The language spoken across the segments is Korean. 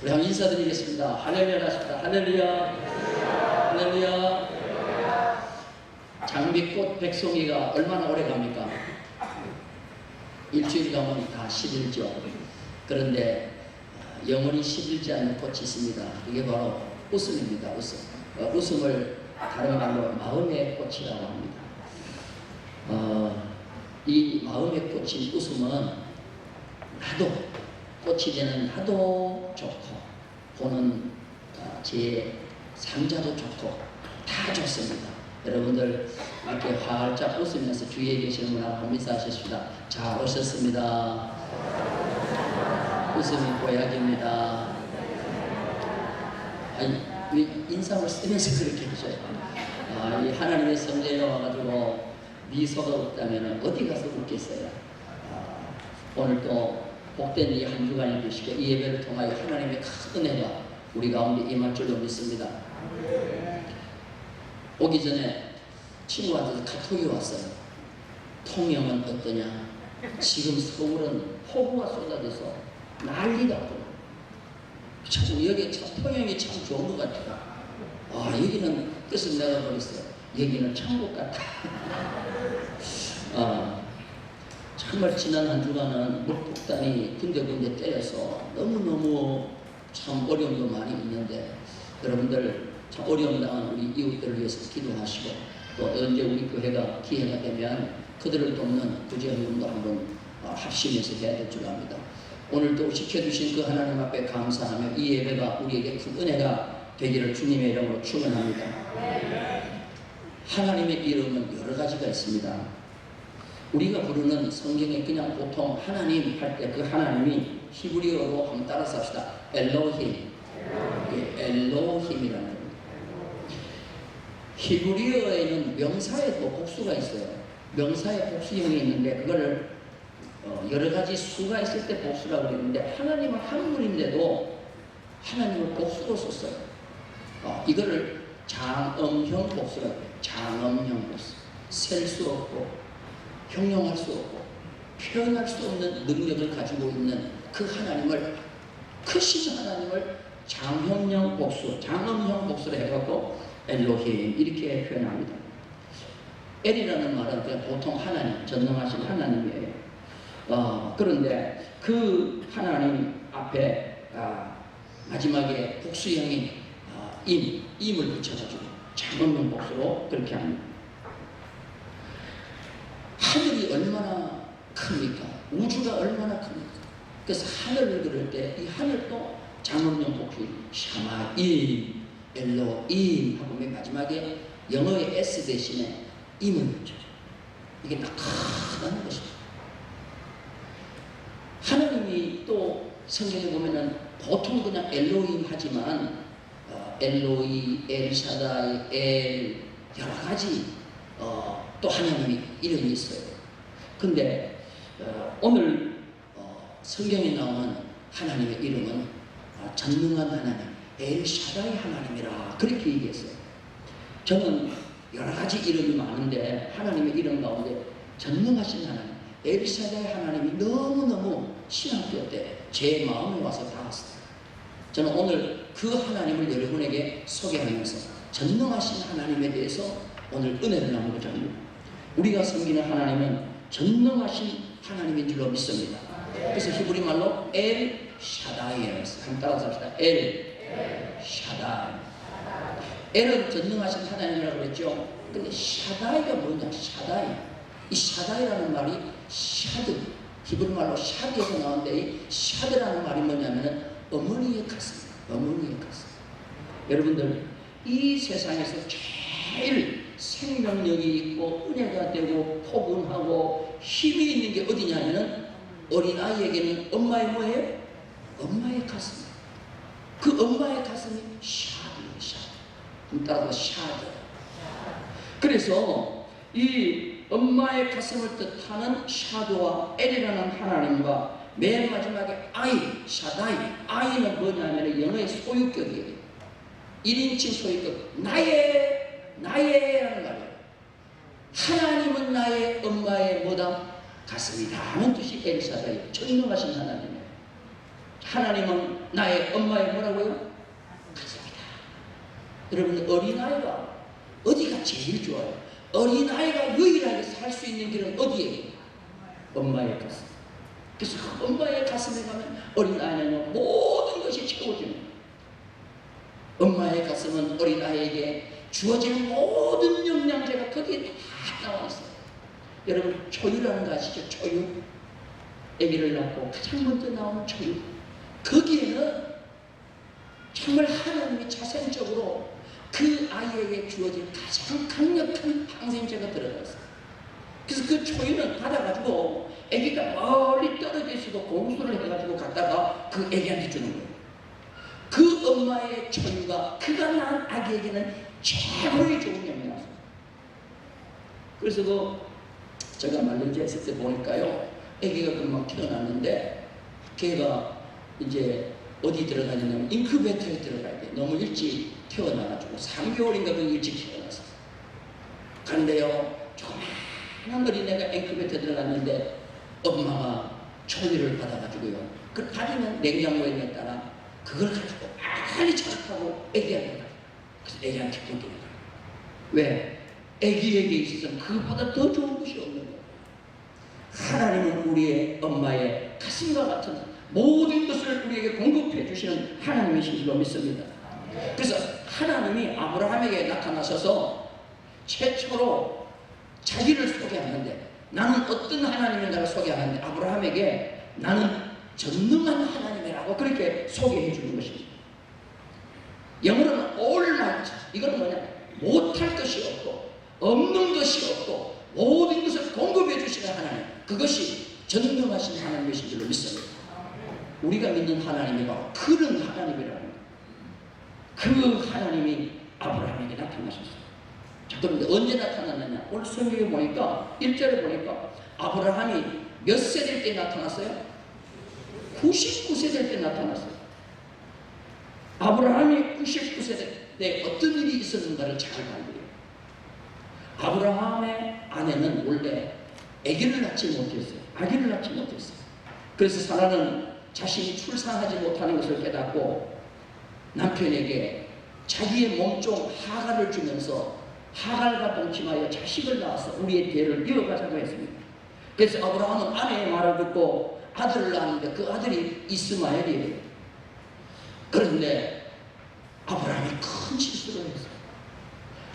우리 한번 인사드리겠습니다. 할렐루야 하십니다. 할렐루야. 할렐루야. 장미꽃 백송이가 얼마나 오래 갑니까? 일주일 가면 다 시들죠. 그런데 어, 영원히 시들지 않는 꽃이 있습니다. 이게 바로 웃음입니다. 웃음. 어, 웃음을 다른 말로 마음의 꽃이라고 합니다. 어, 이 마음의 꽃인 웃음은 나도 꽃이 되는 나도 좋고 보는 어, 제 상자도 좋고 다 좋습니다. 여러분들 이렇게 활짝 웃으면서 주위에 계시는 분 한번 인사하셨습니다. 잘 오셨습니다. 웃음이 보약입니다. 아니, 왜 인상을 쓰면서 그렇게 하셔요? 아, 이 하나님의 성전에 와가지고 미소가 없다면 어디 가서 웃겠어요? 아, 오늘 또 복된 이 한 주간이 되시고 이 예배를 통하여 하나님의 큰 은혜가 우리 가운데 임할 줄로 믿습니다. 오기 전에 친구한테 카톡이 왔어요. 통영은 어떠냐? 지금 서울은 폭우가 쏟아져서 난리다. 참 여기 참 통영이 참 좋은 것 같아. 아 여기는 그래서 내가 그랬어요. 여기는 천국 같다. 아, 정말 지난 한 주간은 물폭탄이 군데군데 때려서 너무너무 참 어려움도 많이 있는데 여러분들 참 어려움 당한 우리 이웃들을 위해서 기도하시고 또 언제 우리 교회가 기회가 되면 그들을 돕는 구제활동도 한번 어, 합심해서 해야 될 줄 압니다. 오늘도 지켜주신 그 하나님 앞에 감사하며 이 예배가 우리에게 큰 은혜가 되기를 주님의 이름으로 축원합니다. 하나님의 이름은 여러 가지가 있습니다. 우리가 부르는 성경에 그냥 보통 하나님 할 때 그 하나님이 히브리어로 한번 따라서 합시다. 엘로힘. 예, 엘로힘이라는. 히브리어에는 명사에도 복수가 있어요. 명사에 복수형이 있는데 그거를 어, 여러 가지 수가 있을 때 복수라고 그랬는데 하나님은 한 분인데도 하나님을 복수로 썼어요. 어, 이거를 장엄형 복수라고 해요. 장엄형 복수. 셀 수 없고 형용할 수 없고 표현할 수 없는 능력을 가지고 있는 그 하나님을 크신 하나님을 장형형 복수, 장엄형 복수를 해갖고 엘로힘 이렇게 표현합니다. 엘이라는 말은 그냥 보통 하나님, 전능하신 하나님이에요. 어, 그런데 그 하나님 앞에 아, 마지막에 복수형인 아, 임, 임을 붙여가지고 장엄형 복수로 그렇게 합니다. 얼마나 큽니까? 우주가 얼마나 큽니까? 그래서 하늘을 그릴 때이 하늘도 장엄령 복수 샤마임, 엘로임 하고 맨 마지막에 영어의 S 대신에 임을 붙여줘. 이게 낙하다는 것이죠. 하나님이 또 성경에 보면은 보통 그냥 엘로임 하지만 어, 엘로이, 엘샤다이, 엘 여러 가지 어, 또 하나님이 이름이 있어요. 근데 어, 오늘 어, 성경에 나오는 하나님의 이름은 어, 전능한 하나님, 엘샤다이 하나님이라 그렇게 얘기했어요. 저는 여러 가지 이름이 많은데 하나님의 이름 가운데 전능하신 하나님, 엘샤다이 하나님이 너무너무 신학교 때 제 마음에 와서 닿았어요. 저는 오늘 그 하나님을 여러분에게 소개하면서 전능하신 하나님에 대해서 오늘 은혜를 나누고자 합니다. 우리가 섬기는 하나님은 전능하신 하나님인 줄로 믿습니다. 그래서 히브리 말로 엘 샤다이라고 했어요. 한번 따라서 합시다. 엘 샤다이. 엘은 전능하신 하나님이라고 그랬죠. 근데 샤다이가 뭐냐? 샤다이. 이 샤다이라는 말이 샤드. 히브리 말로 샤드에서 나온데 이 샤드라는 말이 뭐냐면은 어머니의 가슴. 어머니의 가슴. 여러분들 이 세상에서 제일 생명력이 있고 은혜가 되고 포근하고 힘이 있는 게 어디냐면은 어린 아이에게는 엄마의 뭐예요? 엄마의 가슴. 그 엄마의 가슴이 샤드예요, 샤드. 따라서 샤드. 그래서 이 엄마의 가슴을 뜻하는 샤드와 엘이라는 하나님과 맨 마지막에 아이, 샤다이. 아이는 뭐냐면 영어의 소유격이에요. 1인칭 소유격. 나의, 나의 라는 말이에요. 하나님은 나의 엄마의 뭐다? 가슴이다. 하는 뜻이 엘샤다이. 전능하신 하나님이에요. 하나님은 나의 엄마의 뭐라고요? 가슴이다. 여러분 어린아이가 어디가 제일 좋아요? 어린아이가 유일하게 살 수 있는 길은 어디예요? 엄마의 가슴. 그래서 그 엄마의 가슴에 가면 어린아이는 모든 것이 채워집니다. 엄마의 가슴은 어린아이에게 주어지는 모든 영양제가 거기에 다 나와 있어요. 여러분 초유라는 거 아시죠? 초유. 아기를 낳고 가장 먼저 나오는 초유. 거기에는 정말 하나님이 자생적으로 그 아이에게 주어진 가장 강력한 항생제가 들어가 있어요. 그래서 그 초유는 받아가지고 아기가 멀리 떨어져 있어도 공수를 해가지고 갖다가 그 아기한테 주는 거예요. 그 엄마의 초유가 그가 낳은 아기에게는 최고의 좋은 줬어요. 그래서 그 제가 말년제 했을 때 보니까요. 아기가 금방 태어났는데 걔가 이제 어디 들어가냐면 잉크베터에 들어가야 돼. 너무 일찍 태어나가지고 3개월인가 그 일찍 태어났어. 그런데요. 조그마한 어린애가 잉크베터에 들어갔는데 엄마가 초유를 받아가지고요. 그 다리는 냉장고에 넣었다가 그걸 가지고 빨리 타고 애기한테 가. 그래서 애기한테 거예요. 왜? 애기에게 있어서는 그것보다 더 좋은 것이 없는 거예요. 하나님은 우리의 엄마의 가슴과 같은 모든 것을 우리에게 공급해 주시는 하나님이신 줄로 믿습니다. 그래서 하나님이 아브라함에게 나타나셔서 최초로 자기를 소개하는데 나는 어떤 하나님인가를 소개하는데 아브라함에게 나는 전능한 하나님이라고 그렇게 소개해 주는 것입니다. 영어로는 all might 이건 뭐냐 못할 것이 없고 없는 것이 없고 모든 것을 공급해 주시는 하나님 그것이 전능하신 하나님이신 줄로 믿습니다. 우리가 믿는 하나님이 바로 그런 하나님이라는. 그 하나님이 아브라함에게 나타나셨어요. 자, 그런데 언제 나타났느냐? 오늘 성경에 보니까 1절에 보니까 아브라함이 몇 세 될 때 나타났어요? 99세 될 때 나타났어요. 아브라함이 99세 될때 어떤 일이 있었는가를 잘 돼요. 아브라함의 아내는 원래 아기를 낳지 못했어요. 아기를 낳지 못했어요. 그래서 사라는 자신이 출산하지 못하는 것을 깨닫고 남편에게 자기의 몸종 하갈을 주면서 하갈과 동침하여 자식을 낳아서 우리의 대를 이어가자고 했습니다. 그래서 아브라함은 아내의 말을 듣고 아들을 낳았는데 그 아들이 이스마엘이에요. 그런데 아브라함이 큰 실수를 했어요.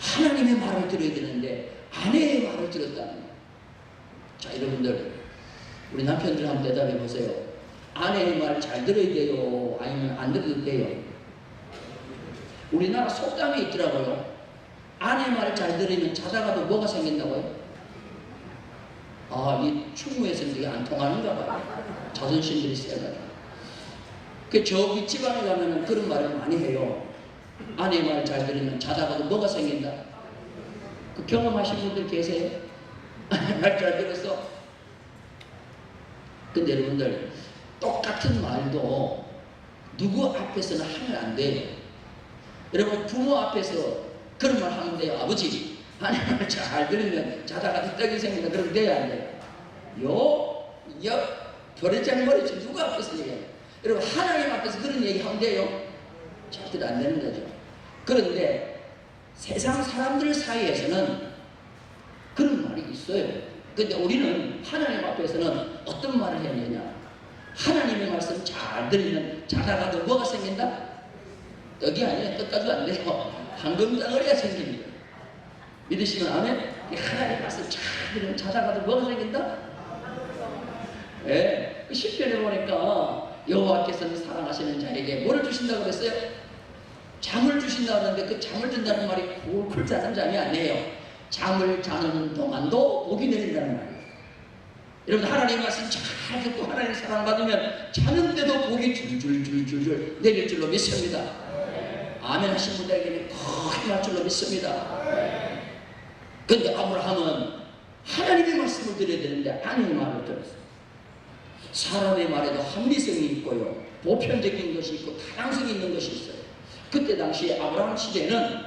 하나님의 말을 들어야 되는데 아내의 말을 들었다는 거예요. 자 여러분들 우리 남편들 한번 대답해 보세요. 아내의 말 잘 들어야 돼요? 아니면 안 들어도 돼요? 우리나라 속담이 있더라고요. 아내 말잘 들으면 자다가도 뭐가 생긴다고요? 아, 이 충무에서는 이게 안 통하는가 봐요. 자존심들이 세가지고. 그저 윗집안에 가면은 그런 말을 많이 해요. 아내 말 잘 들으면 자다가도 뭐가 생긴다? 그 경험하신 분들 계세요? 말 잘 들었어? 근데 여러분들 똑같은 말도 누구 앞에서는 하면 안 돼요. 여러분 부모 앞에서 그런 말 하면 돼요. 아버지 하나님 말잘 들으면 자다가 떡이 생긴다. 그럼 돼야 안 돼요. 요, 옆, 버리장머리지 누구 앞에서 얘기해요. 여러분 하나님 앞에서 그런 얘기 하면 돼요. 절대로 안 되는 거죠. 그런데 세상 사람들 사이에서는 그런 말이 있어요. 근데 우리는 하나님 앞에서는 어떤 말을 해야 되냐? 하나님의 말씀 잘 들으면 자다가도 뭐가 생긴다? 떡이 아니야. 떡가도 안 돼요. 황금 덩어리가 생깁니다. 믿으시면 아멘? 하나님 말씀 잘 들으면 자다가도 뭐가 생긴다? 예. 그 10편에 보니까 여호와께서는 사랑하시는 자에게 뭐를 주신다고 그랬어요? 잠을 주신다고 하는데 그 잠을 준다는 말이 굴굴 자는 잠이 아니에요. 잠을 자는 동안도 복이 내린다는 말이에요. 여러분 하나님 말씀 잘 듣고 하나님 사랑 받으면 자는데도 복이 줄줄줄줄줄 내릴 줄로 믿습니다. 아멘 하신 분들에게는 거의 날 줄로 믿습니다. 근데 아브라함은 하나님의 말씀을 드려야 되는데 아내의 말을 들었어요. 사람의 말에도 합리성이 있고요. 보편적인 것이 있고 다양성이 있는 것이 있어요. 그때 당시 아브라함 시대는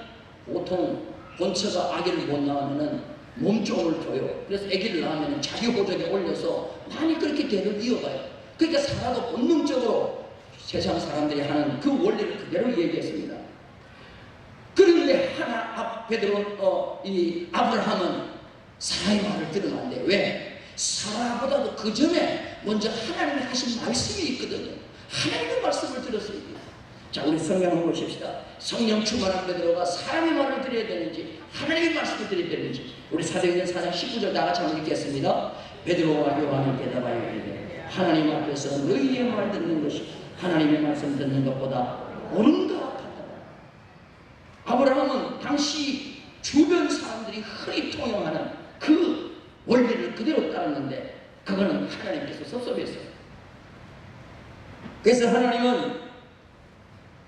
보통 본처가 아기를 못 낳으면은 몸종을 줘요. 그래서 아기를 낳으면 자기 호적에 올려서 많이 그렇게 대를 이어가요. 그러니까 사라도 본능적으로 세상 사람들이 하는 그 원리를 그대로 얘기했습니다. 그런데 하나 아, 베드로 어, 이 아브라함은 사라의 말을 돼. 왜? 사라보다도 그 전에 먼저 하나님이 하신 말씀이 있거든요. 하나님의 말씀을 돼요. 자, 우리 성경 한번 보십시다. 성령 충만한 베드로가 사람의 말을 드려야 되는지 하나님의 말씀을 드려야 되는지 우리 사도행전 4장 19절 다 같이 한번 읽겠습니다. 베드로와 요한이 대답하여 이르되 하나님 앞에서 너희의 말 듣는 것이 하나님의 말씀 듣는 것보다 옳은 것 같다. 아브라함은 당시 주변 사람들이 흔히 통용하는 그 원리를 그대로 따랐는데 그거는 하나님께서 섭섭했어요. 그래서 하나님은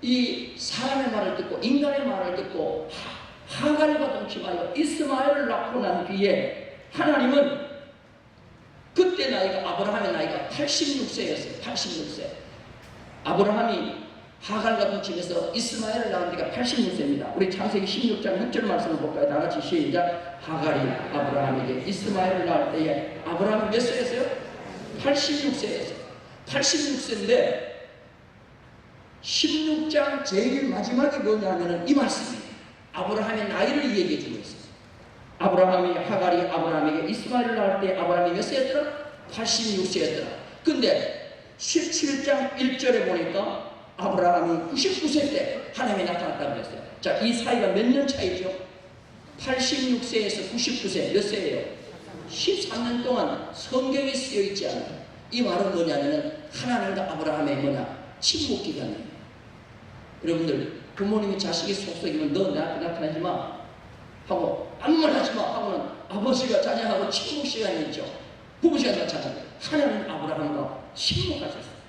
이 사람의 말을 듣고 인간의 말을 듣고 하- 하갈과 동침하여 이스마엘을 낳고 난 뒤에 하나님은 그때 나이가 아브라함의 나이가 86세였어요. 86세. 아브라함이 하갈과 동침해서 이스마엘을 낳은 지가 86세입니다. 우리 창세기 16장 6절 말씀을 볼까요? 다 같이 시작. 하갈이 아브라함에게 이스마엘을 낳을 때에 아브라함이 몇 세였어요? 86세였어요. 86세인데 16장 제일 마지막에 뭐냐면은 이 말씀이에요. 아브라함의 나이를 얘기해 주고 있어요. 아브라함이 하갈이 아브라함에게 이스마엘을 낳을 때 아브라함이 몇 세였더라? 86세였더라. 근데 17장 1절에 보니까 아브라함이 99세 때 하나님이 나타났다고 그랬어요. 자, 이 사이가 몇 년 차이죠? 86세에서 99세 몇 세예요? 13년 동안 성경에 쓰여 있지 않아요. 이 말은 뭐냐면은 하나님과 아브라함의 뭐냐? 침묵 기간이에요. 여러분들 부모님이 자식이 속썩이면 너 나한테 나타나지 마 하고 아무 말 하지 마 하고는 아버지가 자녀하고 침묵 시간이 있죠. 부부 시간 마찬가지. 하나님 아브라함과 침묵하셨어요.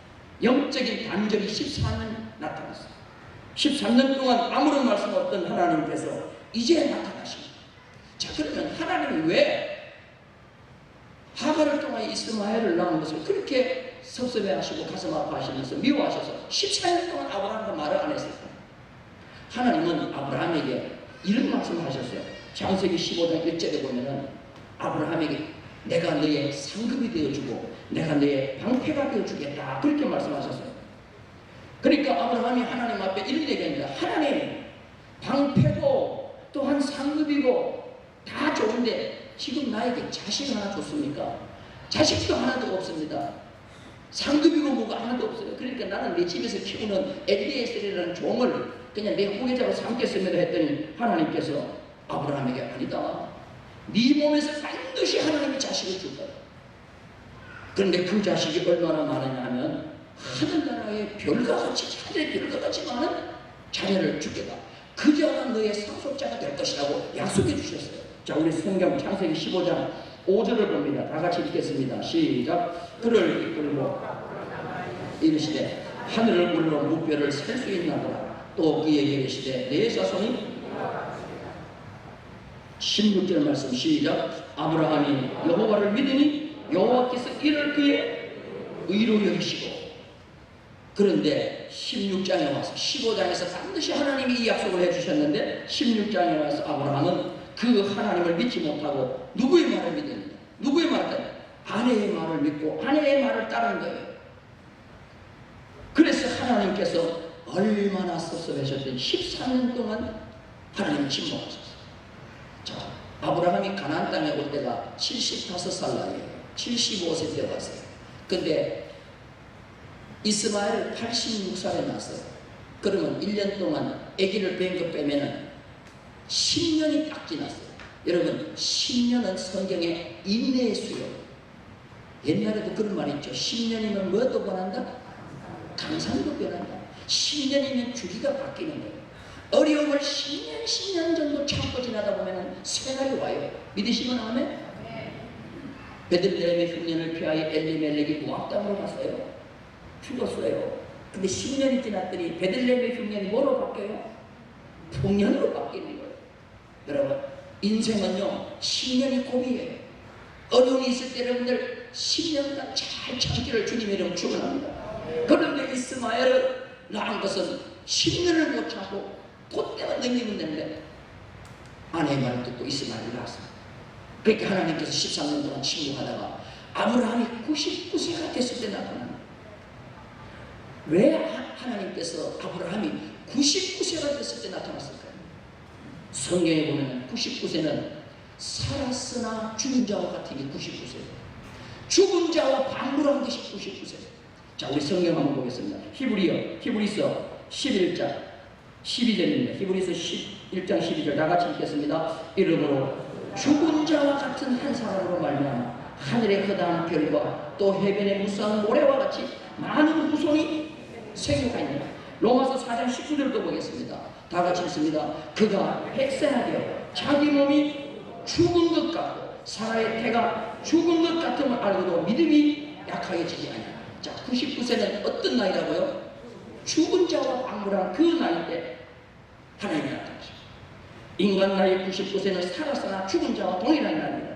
영적인 단절이 14년 나타났어요. 13년 동안 아무런 말씀 없던 하나님께서 이제 나타나십니다. 자 그러면 하나님이 왜 하갈을 통하여 이스마엘을 낳은 것을 그렇게 섭섭해하시고 가슴 아파하시면서 미워하셔서 14년 동안 아브라함과 말을 안 했을까요? 하나님은 아브라함에게 이런 말씀을 하셨어요. 창세기 15장 1절에 보면은 아브라함에게 내가 너의 상급이 되어주고 내가 너의 방패가 되어주겠다 그렇게 말씀하셨어요. 그러니까 아브라함이 하나님 앞에 이런 얘기합니다. 하나님 방패고 또한 상급이고 다 좋은데 지금 나에게 자식 하나 줬습니까? 자식도 하나도 없습니다. 상급이고 뭐가 하나도 없어요. 그러니까 나는 내 집에서 키우는 엘리에셀이라는 종을 그냥 내 후계자로 삼겠습니다 했더니 하나님께서 아브라함에게 아니다. 네 몸에서 반드시 하나님이 자식을 줄 거야. 그런데 그 자식이 얼마나 많으냐 하면 하늘나라의 별과 같이 하늘의 별과 같이 많은 자녀를 주겠다. 그 자가 너의 상속자가 될 것이라고 약속해 주셨어요. 자, 우리 성경 창세기 15장 5절을 봅니다. 다 같이 읽겠습니다. 시작. 그를 이끌고 이르시되 하늘을 굴러 무뼈를 셀 수 있나보라. 또 그에게 이르시되 내 자손이 16절 말씀 시작. 아브라함이 여호와를 믿으니 여호와께서 이를 그의 의로 여기시고 그런데 16장에 와서 15장에서 반드시 하나님이 이 약속을 해주셨는데 16장에 와서 아브라함은 그 하나님을 믿지 못하고 누구의 말을 믿습니다. 누구의 말을 아내의 말을 믿고 아내의 말을 따른 거예요. 그래서 하나님께서 얼마나 섭섭하셨더니 14년 동안 하나님 침묵하셨어요. 자, 아브라함이 가나안 땅에 올 때가 75살 나이에요. 75세 때 왔어요. 근데 이스마엘 86살에 낳았어요. 그러면 1년 동안 아기를 뺀 거 빼면은 10년이 딱 지났어요. 여러분, 10년은 성경의 인내의 수요. 옛날에도 그런 말 있죠. 10년이면 뭐도 변한다? 감상도 변한다. 10년이면 주기가 바뀌는 거예요. 어려움을 10년, 10년 정도 참고 지나다 보면 생활이 와요. 믿으시면 아멘? 베들레헴의 흉년을 피하여 엘리멜렉이 모압 땅으로 갔어요. 죽었어요. 근데 10년이 지났더니 베들레헴의 흉년이 뭐로 바뀌어요? 풍년으로 바뀌는 거예요. 여러분, 인생은요, 10년이 고비예요. 어려움이 있을 때 여러분들 10년간 잘 참기를 주님의 이름 축원합니다. 그런데 이스마엘을 낳은 것은 10년을 못 참고 그때만 넘기면 되는데 아내의 말을 듣고 이스마엘을 낳았어요. 그러니까 하나님께서 13년 동안 침묵하다가 아브라함이 99세가 됐을 때 나타납니다. 왜 하- 하나님께서 아브라함이 99세가 됐을 때 나타났을까요? 성경에 보면 99세는 살았으나 죽은 자와 같은 게 99세예요. 죽은 자와 반물한 것이 99세. 자, 우리 성경 한번 보겠습니다. 히브리어, 히브리서 11장 12절입니다. 히브리서 11장 12절 다 같이 읽겠습니다. 이름으로 죽은 자와 같은 한 사람으로 말미암아 하늘의 허다한 별과 또 해변의 무수한 모래와 같이 많은 후손이 생겨있느라 로마서 4장 19절도 보겠습니다. 다 같이 읽습니다. 그가 백세하되어 자기 몸이 죽은 것 같고 사라의 태가 죽은 것 같음을 알고도 믿음이 약하게 지지 않아. 자, 99세는 어떤 나이라고요? 죽은 자와 방문한 그 나이 때 하나님이 나타나죠. 인간 나이 99세는 살았으나 죽은 자와 동일한 나이입니다.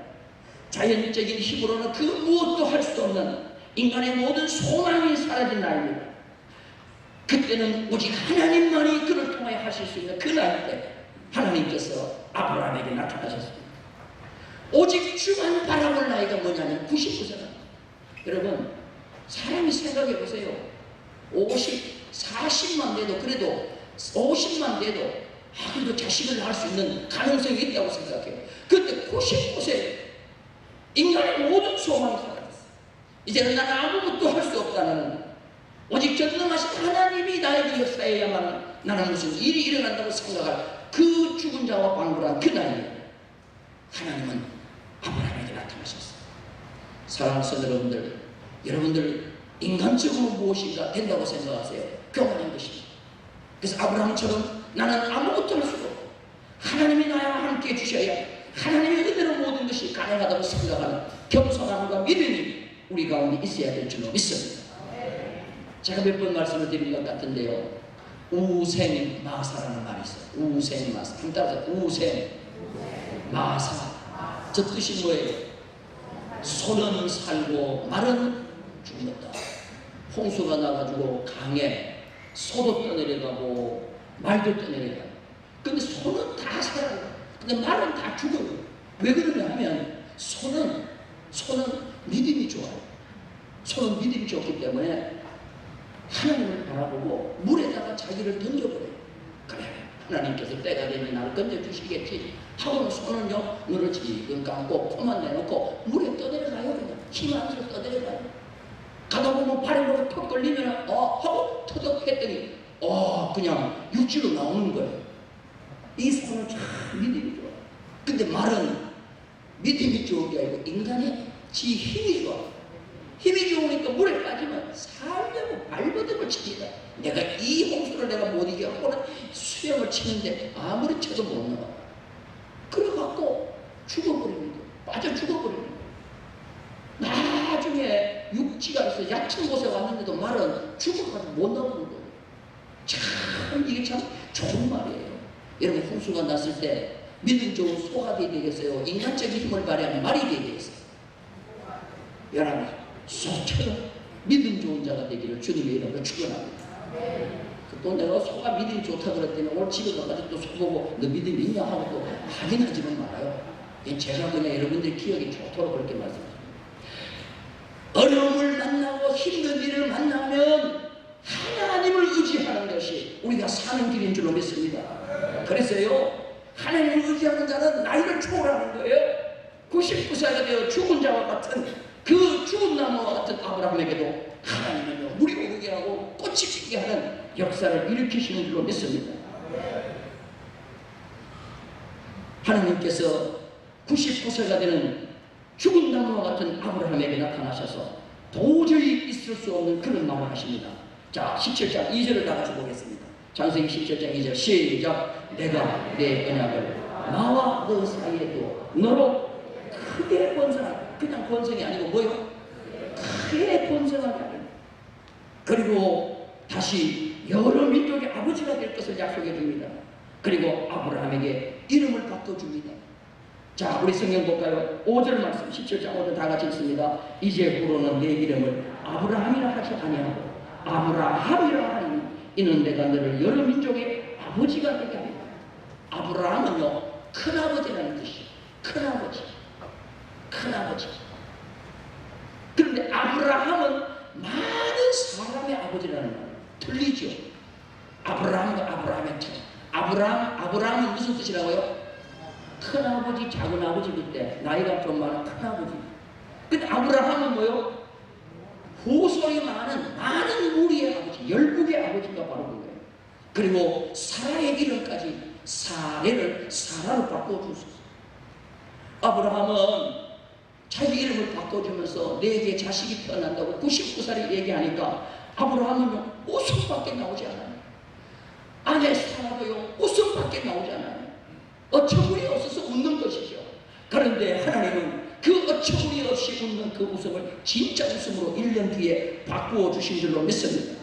자연적인 힘으로는 그 무엇도 할 수 없는 인간의 모든 소망이 사라진 나이입니다. 그때는 오직 하나님만이 그를 통하여 하실 수 있는 그때 하나님께서 아브라함에게 나타나셨습니다. 오직 주만 바라볼 나이가 뭐냐면 99세다. 여러분, 사람이 생각해 보세요. 50, 40만 돼도 그래도 50만 돼도 아, 그래도 자식을 낳을 수 있는 가능성이 있다고 생각해요. 근데 99세 인간의 모든 소망이 사라졌어요. 이제는 나는 아무것도 할 수 없다는 오직 전능하신 하나님이 나에게 역사해야만 나는 무슨 일이 일어난다고 생각할 그 죽은 자와 방불한 그 나이에 하나님은 아브라함에게 나타나셨어요. 사랑하는 여러분들, 여러분들 인간적으로 무엇인가 된다고 생각하세요? 교만한 것입니다. 그래서 아브라함처럼 나는 아무것도 할 수가 없고 하나님이 나와 함께 해주셔야 하나님의 은혜로 모든 것이 가능하다고 생각하는 겸손함과 믿음이 우리 가운데 있어야 될 줄로 믿습니다. 제가 몇 번 말씀을 드린 것 같은데요. 우생 마사라는 말이 있어요. 우생 마사. 한번 따라서 우생 마사. 저 뜻이 뭐예요? 소는 살고 말은 죽는다. 홍수가 나가지고 강에 소도 떠내려가고 말도 떠내려가고. 근데 소는 다 살아요. 근데 말은 다 죽어요. 왜 그러냐 하면 소는 소는 믿음이 좋아요. 소는 믿음이 좋기 때문에 하나님을 바라보고 물에다가 자기를 던져버려요. 그래 하나님께서 때가 되면 나를 건져주시겠지 하고는 손은요 눈을 지금 감고 코만 내놓고 물에 떠내려가요 그냥 힘안서 떠내려가요. 가다 보면 발에 턱 걸리면 어 하고 터덕 했더니 어 그냥 육지로 나오는 거예요. 이 손은 참 믿음이 좋아. 근데 말은 믿음이 좋은 게 아니고 인간의 지 힘이 좋아. 힘이 좋으니까 물에 빠지면 살려고 발버둥을 칩니다. 내가 이 홍수를 내가 못 이겨 하고는 수영을 치는데 아무리 쳐도 못 나와. 그래갖고 죽어버리는 거예요. 빠져 죽어버리는 거예요. 나중에 육지가 있어 얕은 곳에 왔는데도 말은 죽어가지고 못 나오는 거예요. 참 이게 참 좋은 말이에요. 여러분 홍수가 났을 때 믿음 좋은 소가 되야 되겠어요. 인간적인 힘을 발휘하면 말이 되야 되겠어요. 여러분 소처럼 믿음 좋은 자가 되기를 주님의 이름으로 축원합니다. 또 내가 소가 믿음이 좋다 그랬더니 오늘 집에 가가지고 또 소보고 너 믿음이 있냐 하고 또 확인하지는 말아요. 제가 그냥 여러분들 기억이 좋도록 그렇게 말씀드립니다. 어려움을 만나고 힘든 일을 만나면 하나님을 의지하는 것이 우리가 사는 길인 줄로 믿습니다. 그래서요, 하나님을 의지하는 자는 나이를 초월하는 거예요. 99세가 되어 죽은 자와 같은 그 죽은 나무와 같은 아브라함에게도 하나님은요, 물이 오르게 하고 꽃이 피게 하는 역사를 일으키시는 줄로 믿습니다. 하나님께서 99세가 되는 죽은 나무와 같은 아브라함에게 나타나셔서 도저히 있을 수 없는 그런 말을 하십니다. 자, 17장 2절을 다 같이 보겠습니다. 장세기 17장 2절 시작 내가 내 언약을 나와 너 사이에 두어 너로 크게 번성하라 그냥 번성이 아니고 뭐요? 크게 번성하게 하라 그리고 다시 여러 민족의 아버지가 될 것을 약속해 줍니다. 그리고 아브라함에게 이름을 바꿔줍니다. 자, 우리 성경 볼까요? 5절 말씀, 17장 5절 다 같이 읽습니다. 이제부로는 내 이름을 아브라함이라 하지 아니하고 아브라함이라 하니 이는 내가 너를 여러 민족의 아버지가 되게 하리라. 아브라함은요, 큰아버지라는 뜻이에요. 큰아버지. 큰아버지. 그런데 아브라함은 많은 사람의 아버지라는 말 틀리죠. 아브라함과 아브라함의 차이. 아브라함, 아브라함은 무슨 뜻이라고요? 큰아버지, 작은아버지일 때 나이가 좀 많은 큰아버지. 근데 아브라함은 뭐요? 호소이 많은 많은 무리의 아버지, 열국의 아버지가 바로 그거예요. 그리고 사라의 이름까지 사례를 사라로 바꿔주셨어요. 아브라함은 자기 이름을 바꿔주면서 내게 자식이 태어난다고 99살이 얘기하니까 아브라함은 웃음밖에 나오지 않아요. 아내 사라도요 웃음밖에 나오지 않아요. 어처구니 없어서 웃는 것이죠. 그런데 하나님은 그 어처구니 없이 웃는 그 웃음을 진짜 웃음으로 1년 뒤에 바꾸어 주신 줄로 믿습니다.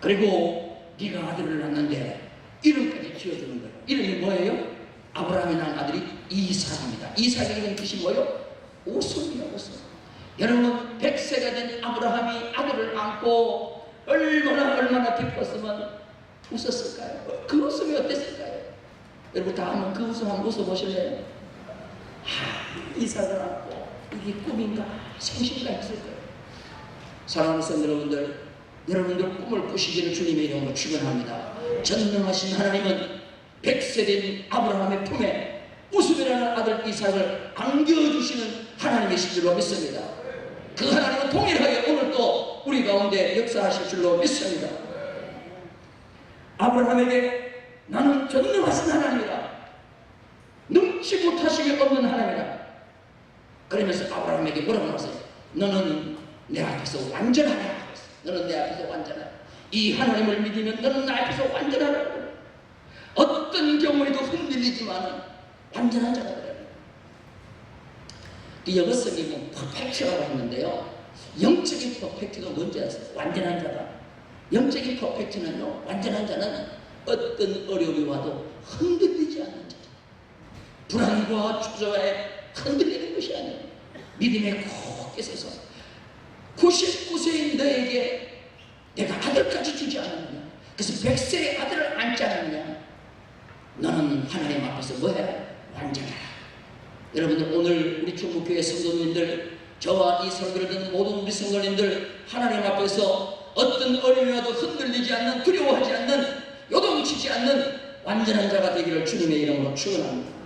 그리고 네가 아들을 낳는데 이름까지 지어주는 거예요. 이름이 뭐예요? 아브라함이 낳은 아들이 이삭입니다. 이름 뜻이 뭐예요? 웃음이요 웃음. 여러분 백세가 된 아브라함이 아들을 안고 얼마나 얼마나 기뻤으면 웃었을까요? 그 웃음이 어땠을까요? 여러분 다 한번 그 웃음 한번 웃어보실래요? 하, 이삭을 안고 이게 꿈인가 생신가 했을 거예요. 사랑하는 성도 여러분들, 여러분들 꿈을 꾸시기를 주님의 이름으로 축원합니다. 전능하신 하나님은 백세 된 아브라함의 품에 웃음이라는 아들 이삭을 안겨주시는 하나님이신 줄로 믿습니다. 그 하나님은 동일하게 오늘도 우리 가운데 역사하실 줄로 믿습니다. 아브라함에게 나는 전능하신 하나님이다. 능치 못하시기 없는 하나님이다. 그러면서 아브라함에게 말했어요? 너는 내 앞에서 완전하다. 너는 내 앞에서 완전하다. 이 하나님을 믿으면 너는 나 앞에서 완전하다. 어떤 경우에도 흔들리지만 완전한 그래요. 그 영어 성경은 퍼펙트라고 했는데요. 영적인 퍼펙트가 뭔지 아세요? 완전한 자다. 영적인 퍼펙트는요. 완전한 자는 어떤 어려움이 와도 흔들리지 않는 자다. 불안과 초조에 흔들리는 것이 아니에요. 믿음에 굳게 서서 99세인 너에게 내가 아들까지 주지 않았느냐. 그래서 100세의 아들을 안지 않았느냐. 너는 하나님 앞에서 뭐해? 완전하라. 여러분들 오늘 우리 충북교회 성도님들 저와 이 설교를 듣는 모든 우리 성도님들 하나님 앞에서 어떤 어려움이 와도 흔들리지 않는 두려워하지 않는 요동치지 않는 완전한 자가 되기를 주님의 이름으로 축원합니다.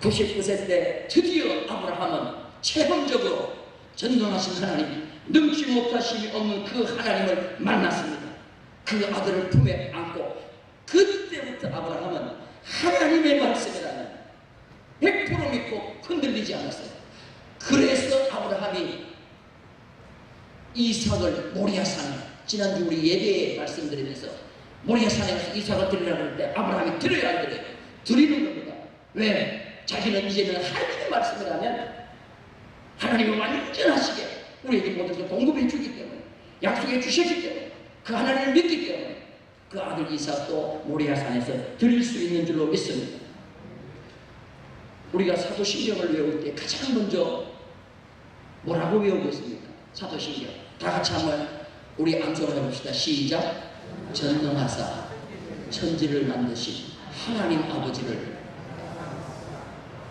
99세 때 드디어 아브라함은 체험적으로 전능하신 하나님, 능치 못하심이 없는 그 하나님을 만났습니다. 그 아들을 품에 안고 그때부터 아브라함은 하나님의 말씀이라는 100% 믿고 흔들리지 않았어요. 그래서 아브라함이 이삭을 모리아산에 지난주 우리 예배에 말씀드리면서 모리아산에 가서 이삭을 드리라고 할때 아브라함이 드려야 안 드려요? 드리는 겁니다. 왜? 자기는 이제는 하나님의 말씀을 하면 하나님이 완전하시게 우리에게 모든 것을 공급해 주기 때문에 약속해 주셨기 때문에 그 하나님을 믿기 때문에 그 아들 이삭도 모리아산에서 드릴 수 있는 줄로 믿습니다. 우리가 사도신경을 외울 때 가장 먼저 뭐라고 외우고 있습니까? 사도신경. 다 같이 한번 우리 암송을 해봅시다. 시작. 전능하사 천지를 만드신 하나님 아버지를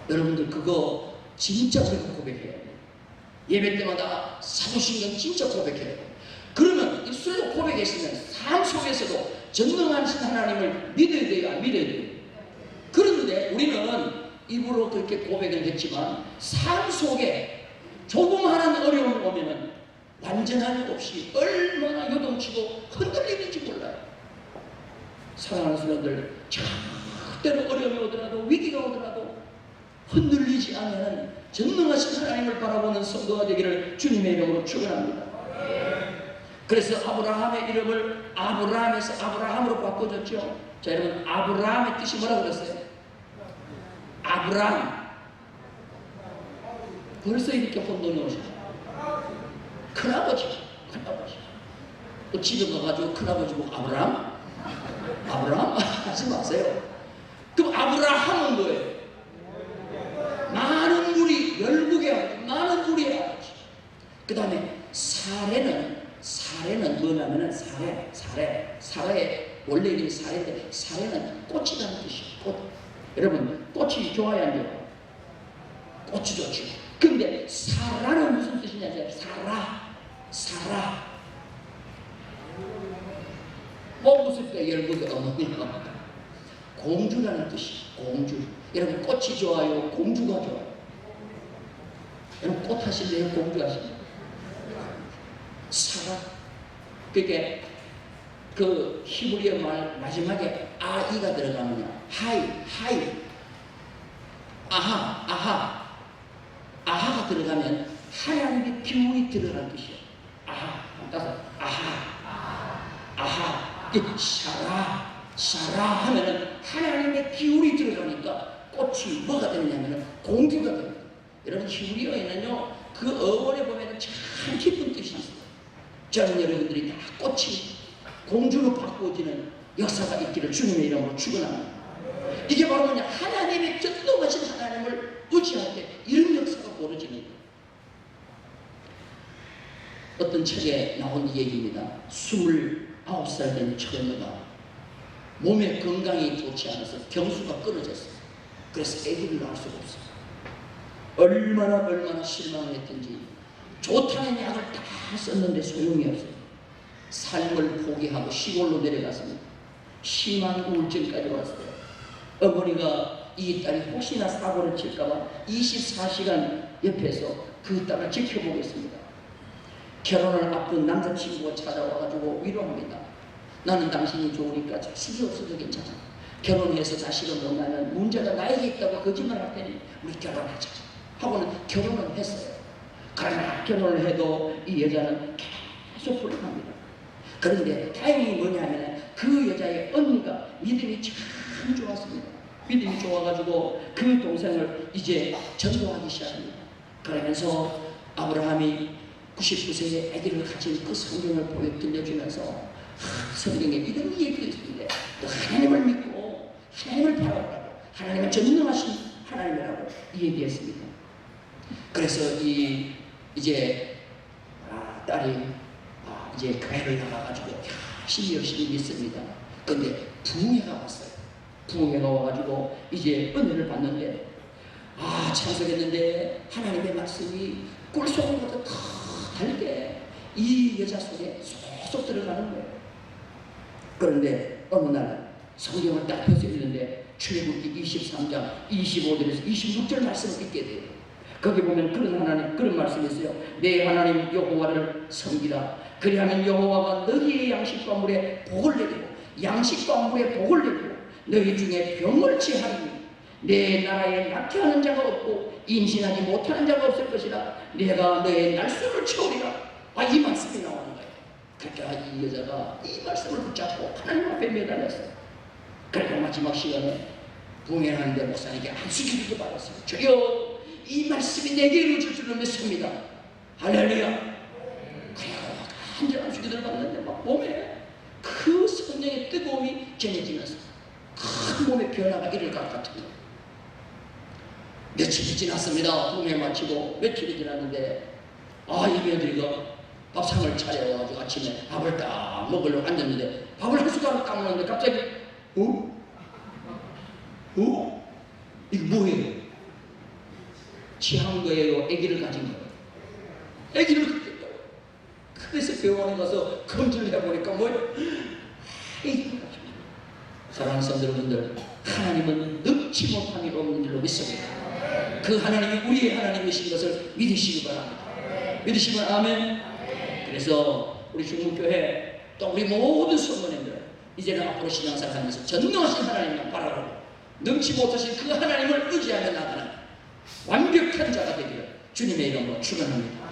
여러분들 그거 진짜 우리가 고백해야 돼요. 예배 때마다 사도신경 진짜 고백해야 돼요. 그러면 입술로 고백했으면 삶 속에서도 전능하신 하나님을 믿어야 돼요? 안 믿어야 돼요? 그런데 우리는 입으로 그렇게 고백을 했지만 삶 속에 조그마한 어려움이 오면은 완전한 것 없이 얼마나 요동치고 흔들리는지 몰라요. 사랑하는 사람들, 절대로 어려움이 오더라도 위기가 오더라도 흔들리지 않는 전능하신 하나님을 바라보는 성도가 되기를 주님의 이름으로 축원합니다. 그래서 아브라함의 이름을 아브라함에서 아브라함으로 바꿔줬죠. 자 여러분 아브라함의 뜻이 뭐라고 그랬어요? 아브라함 벌써 이렇게 혼돈이 오시죠. 큰아버지, 큰아버지. 또 집에 가가지고 큰아버지 보고 아브라함? 아브라함? 하지 마세요. 그럼 아브라함은 뭐예요? 많은 무리, 열국의 아버지, 많은 무리의 아버지. 그 다음에 사례는, 사례는 뭐냐면은 사례, 사례, 사례의 원래 이름이 사례인데 사례는 꽃이라는 뜻이에요. 꽃. 여러분, 꽃이 좋아야 안 돼요? 꽃이 좋죠. 근데 사라는 무슨 뜻이냐? 사라, 사라. 뭐 무슨 열국과 열국의 어머니요. 공주라는 뜻이 공주. 여러분 좋아요, 공주가 좋아요. 여러분 꽃 하실래요, 공주 하실래요? 사랑. 그게 그 히브리어 말 마지막에 아이가 들어가면요. 하이, 하이. 아하, 아하. 아하가 들어가면 하나님의 기운이 들어가는 뜻이에요. 아하. 따서 아하. 아하. 이게 사라. 사라 하면은 하나님의 기운이 들어가니까 꽃이 뭐가 되느냐면은 공주가 됩니다. 여러분 히브리어에는요 그 어원에 보면은 참 깊은 뜻이 있어요. 저는 여러분들이 다 꽃이 공주로 바꾸어지는 역사가 있기를 주님의 이름으로 축원합니다. 이게 바로 뭐냐 하나님의 전능하신 하나님을 의지할 때 이런 역사가 벌어지는 거예요. 어떤 책에 나온 얘기입니다. 29살 된 처녀가 몸에 건강이 좋지 않아서 경수가 끊어졌어요. 그래서 아기를 낳을 수가 없어요. 얼마나 얼마나 실망을 했든지 좋다는 약을 다 썼는데 소용이 없어요. 삶을 포기하고 시골로 내려갔습니다. 심한 우울증까지 왔어요. 어머니가 이 딸이 혹시나 사고를 칠까봐 24시간 옆에서 그 딸을 지켜보고 있습니다. 결혼을 앞둔 남자친구가 찾아와가지고 위로합니다. 나는 당신이 좋으니까 자식이 없어도 괜찮아. 결혼해서 자식을 못 낳으면 문제가 나에게 있다고 거짓말 할 테니 우리 결혼하자. 하고는 결혼을 했어요. 그러나 결혼을 해도 이 여자는 계속 불행합니다. 그런데 다행히 뭐냐면 그 여자의 언니가 믿음이 참 좋았습니다. 믿음이 좋아가지고 그 동생을 이제 전도하기 시작합니다. 그러면서 아브라함이 99세에 아기를 가진 그 성경을 보여 들려주면서 하, 성경에 이런 얘기가 있는데 또 하나님을 믿고 하나님을 바라보라고 하나님은 전능하신 하나님이라고 얘기했습니다. 그래서 이 이제 아, 딸이 아, 이제 교회를 나가가지고 열심히 열심히 믿습니다. 근데 부흥회가 왔어요. 부흥회가 와가지고 이제 은혜를 받는데 아 찬송했는데 하나님의 말씀이 꿀송이보다 더 달게 이 여자 속에 쏙쏙 들어가는 거예요. 그런데 어느 날 성경을 딱 펴서 읽는데 출애굽기 23장 25절에서 26절 말씀을 읽게 돼요. 거기 보면 그런 하나님 그런 말씀이 있어요. 내 하나님 여호와를 섬기라. 그리하면 여호와가 너희의 양식과 물에 복을 내리고 양식과 물에 복을 내리고 너희 중에 병을 치하리니 내 나라에 낙태하는 자가 없고 임신하지 못하는 자가 없을 것이라 내가 너의 날수를 채우리라. 아 이 말씀이 나오는 거예요. 그러니까 이 여자가 이 말씀을 붙잡고 하나님 앞에 매달렸어요. 그리고 마지막 시간에 부흥회하는데 목사님께 안수기도 받았어요. 주여 이 말씀이 내게 이루어질 줄을 믿습니다. 할렐루야. 그리고 한절 안수기도를 받는데 막 몸에 그 성령의 뜨거움이 전해지면서 큰 몸의 변화가 일어날 것 같은 거예요. 며칠이 지났습니다. 부흥회 마치고 며칠이 지났는데 아, 이 며느리가 밥상을 차려가지고 아침에 밥을 딱 먹으려고 앉았는데 밥을 한 숟가락 딱 먹는데 갑자기 어? 어? 이거 뭐예요? 취한 거예요? 아기를 가진 거예요? 아기를 그래서 병원에 가서 뭐예요? 아기를 가진 거예요 사랑하는 성도분들 하나님은 능치 못함이 없는 줄로 믿습니다 그 하나님이 우리의 하나님이신 것을 믿으시기 바랍니다 믿으시면 아멘 그래서 우리 중국교회 또 우리 모든 성도님들 이제는 앞으로 신앙생활 하면서 전능하신 하나님만 바라보고 능치 못하신 그 하나님을 의지하며 나가는 완벽한 자가 되기를 주님의 이름으로 축원합니다.